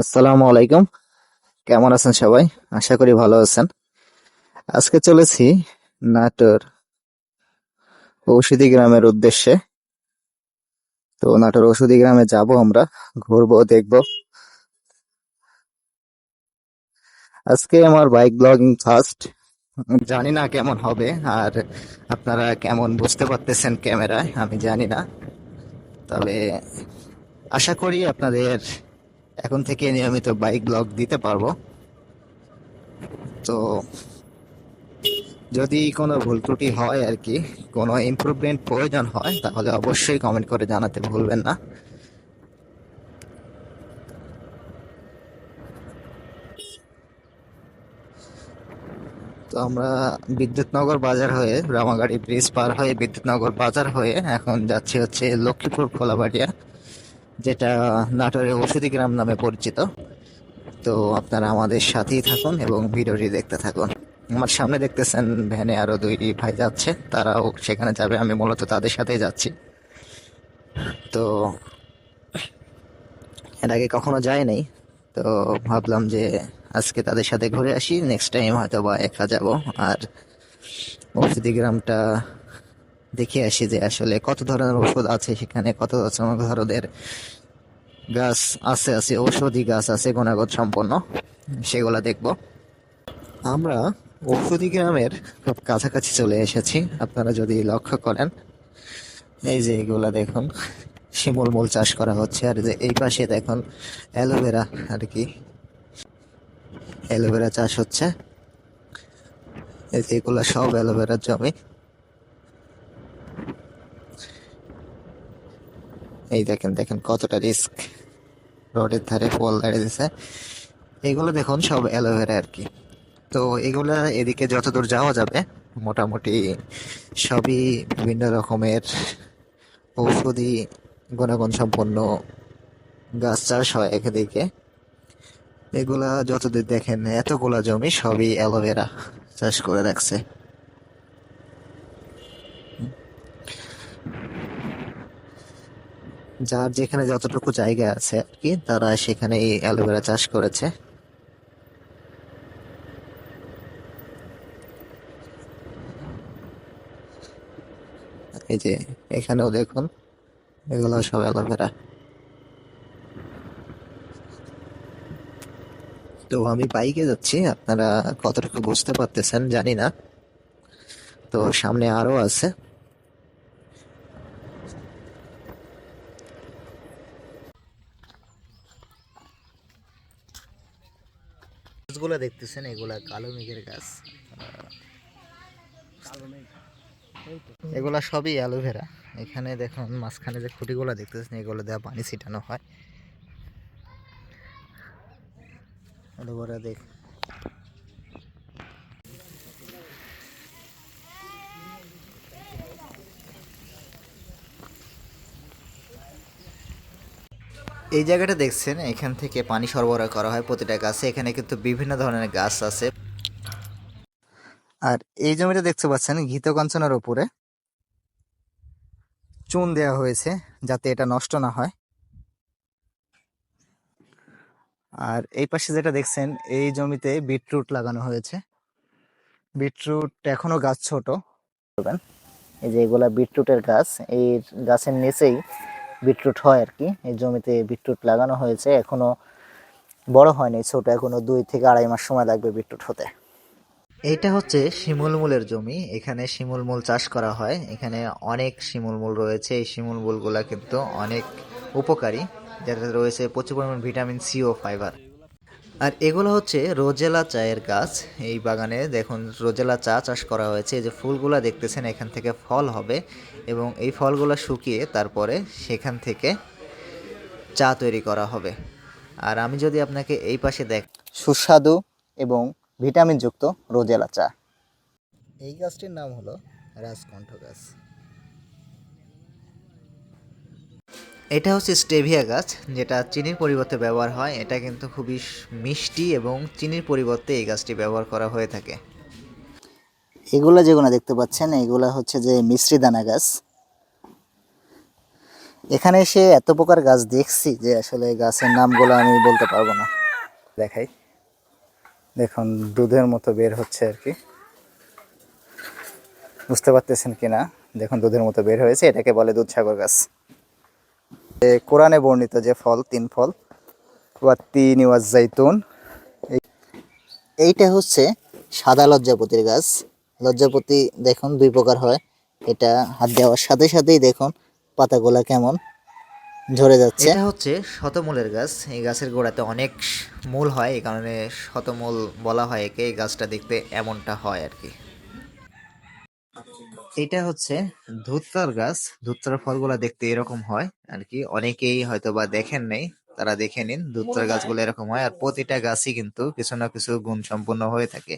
আসসালামু আলাইকুম। কেমন আছেন সবাই? আশা করি ভালো আছেন। আজকে চলেছি নাটোর ঔষধি গ্রামের উদ্দেশ্যে। তো নাটোর ঔষধি গ্রামে যাব আমরা, ঘুরবো, দেখব। আজকে আমার বাইক ব্লগিং ফার্স্ট জানি না কেমন হবে আর আপনারা কেমন বুঝতে পারতেছেন ক্যামেরায়, আমি জানি না। তবে আশা করি আপনাদের এখন থেকে নিয়মিত বাইক ব্লগ দিতে পারব। তো যদি কোনো ভুল ত্রুটি হয় আর কি, কোনো ইমপ্রুভমেন্ট প্রয়োজন হয়, তাহলে অবশ্যই কমেন্ট করে জানাতে ভুলবেন না। তো আমরা বিদ্যুৎনগর বাজার হয়ে রামাগাড়ি ব্রিজ পার হয়ে বিদ্যুৎনগর বাজার হয়ে এখন যাচ্ছি হচ্ছে লক্ষ্মীপুর খোলাবাড়িয়া। যেটা নাটোরের ওষুধি গ্রাম নামে পরিচিত। তো আপনারা আমাদের সাথেই থাকুন এবং ভিডিওটি দেখতে থাকুন। আমার সামনে দেখতেছেন ভ্যানে আরও দুই ভাই যাচ্ছে, তারাও সেখানে যাবে, আমি মূলত তাদের সাথেই যাচ্ছি। তো এর আগে কখনো যায়নি তো ভাবলাম যে আজকে তাদের সাথে ঘুরে আসি নেক্সট টাইম হয়তো বা একা যাব। আর ওষুধি গ্রামটা দেখে আসি যে আসলে কত ধরনের ওষুধ আছে সেখানে, কত ধরনের গাছ আছে আছে, ঔষধি গাছ আছে, গুণাগত সম্পন্ন, সেগুলা দেখব। আমরা ঔষধি গ্রামের খুব কাছাকাছি চলে এসেছি, আপনারা যদি লক্ষ্য করেন, এই যে এগুলা দেখুন, শিমুল মূল চাষ করা হচ্ছে, আর যে এই পাশে দেখুন, অ্যালোভেরা, আর কি, অ্যালোভেরা চাষ হচ্ছে। এগুলা সব অ্যালোভেরার জমি। এই দেখেন দেখেন কতটা রিস্ক রোডের ধারে ফল দাঁড়িয়ে দিছে এগুলো দেখুন, সব অ্যালোভেরা আর কি। তো এগুলো এদিকে যতদূর যাওয়া যাবে, মোটামুটি সবই বিভিন্ন রকমের ঔষধি গুণাগুণ সম্পন্ন গাছ চাষ হয় এদিকে। এগুলা যতদূর দেখেন, এতগুলা জমি সবই অ্যালোভেরা চাষ করে রাখছে। যার যেখানে যতটুকু জায়গা আছে আর কি, তারা সেখানে এই অ্যালোভেরা চাষ করেছে। এই যে, এখানেও দেখুন, এগুলো সব অ্যালোভেরা। তো আমি বাইকে যাচ্ছি, আপনারা কতটুকু বুঝতে পারতেছেন জানি না। তো সামনে আরও আছে। গাছগুলো দেখতেছেন, এগুলা কালো মেঘের গাছ। এগুলা সবই অ্যালোভেরা। এখানে দেখুন, মাঝখানে যে খুঁটিগুলো দেখতেছেন, এগুলো দেওয়া পানি ছিটানো হয়। অ্যালোভেরা দেখ এই জায়গাটা দেখছেন, এখান থেকে পানি সরবরাহ করা হয় প্রতিটা গাছে। এখানে কিন্তু বিভিন্ন ধরনের গাছ আছে। আর এই জমিটা দেখতে পাচ্ছেন, ঘিত কাঞ্চনের উপরে চুন দেওয়া হয়েছে যাতে এটা নষ্ট না হয়। আর এই পাশে যেটা দেখছেন, এই জমিতে বিটরুট লাগানো হয়েছে। বিটরুট এখনও গাছ ছোট। এই যে এগুলা বিটরুটের গাছ, এই গাছের নিচেই বিটরুট হয় আর কি। এই জমিতে বিটরুট লাগানো হয়েছে এখনও বড় হয়নি, ছোট, এখনও দুই থেকে আড়াই মাস সময় লাগবে বিটরুট হতে। এইটা হচ্ছে শিমুলমূলের জমি, এখানে শিমুলমূল চাষ করা হয়। এখানে অনেক শিমুলমূল রয়েছে, এই শিমুল শিমুলমূলগুলা কিন্তু অনেক উপকারী। যাতে রয়েছে প্রচুর পরিমাণ ভিটামিন সি ও ফাইবার। আর এগুলো হচ্ছে রোজেলা চায়ের গাছ। এই বাগানে দেখুন রোজেলা চা চাষ করা হয়েছে। এই যে ফুলগুলা দেখতেছেন, এখান থেকে ফল হবে এবং এই ফলগুলো শুকিয়ে তারপরে সেখান থেকে চা তৈরি করা হবে। আর আমি যদি আপনাকে এই পাশে দেখ সুস্বাদু এবং ভিটামিনযুক্ত রোজেলা চা। এই গাছটির নাম হলো রাজকণ্ঠ গাছ। এটা হচ্ছে স্টেভিয়া গাছ, যেটা চিনির পরিবর্তে ব্যবহার হয়। এটা কিন্তু খুবই মিষ্টি এবং চিনির পরিবর্তে এই গাছটি ব্যবহার করা হয়ে থাকে। এগুলা যেগুলো দেখতে পাচ্ছেন, এগুলা হচ্ছে যে মিশ্রি দানা গাছ। এখানে এসে এত প্রকার গাছ দেখছি যে আসলে গাছের নামগুলো আমি বলতে পারব না। দেখাই। দেখুন, দুধের মতো বের হচ্ছে আর কি। বুঝতে পারতেছেন কিনা? দেখুন, দুধের মতো বের হয়েছে। এটাকে বলে দুধ দুধসাগর গাছ। কোরআনে বর্ণিত যে ফল, তিন ফল ওয়াত্তি নিওয়াজ জাইতুন এই- এইটা হচ্ছে সাদা লজ্জাপতির গাছ। লজ্জাপতি দেখুন দুই প্রকার হয়। এটা হাত দেওয়ার সাথে সাথেই দেখুন পাতাগুলা কেমন ঝরে যাচ্ছে। এটা হচ্ছে শতমূলের গাছ। এই গাছের গোড়াতে অনেক মূল হয়, এই কারণে শতমূল বলা হয় একে। এই গাছটা দেখতে এমনটা হয় আর কি। এটা হচ্ছে ধুত্তার গাছ। ধুত্তার ফলগুলা দেখতে এরকম হয় আর কি অনেকেই হয়তো বা দেখেন নাই তারা দেখে নিন ধুত্তার গাছগুলো এরকম হয়। আর প্রতিটা গাছই কিন্তু কিছু না কিছু গুণ সম্পন্ন হয়ে থাকে।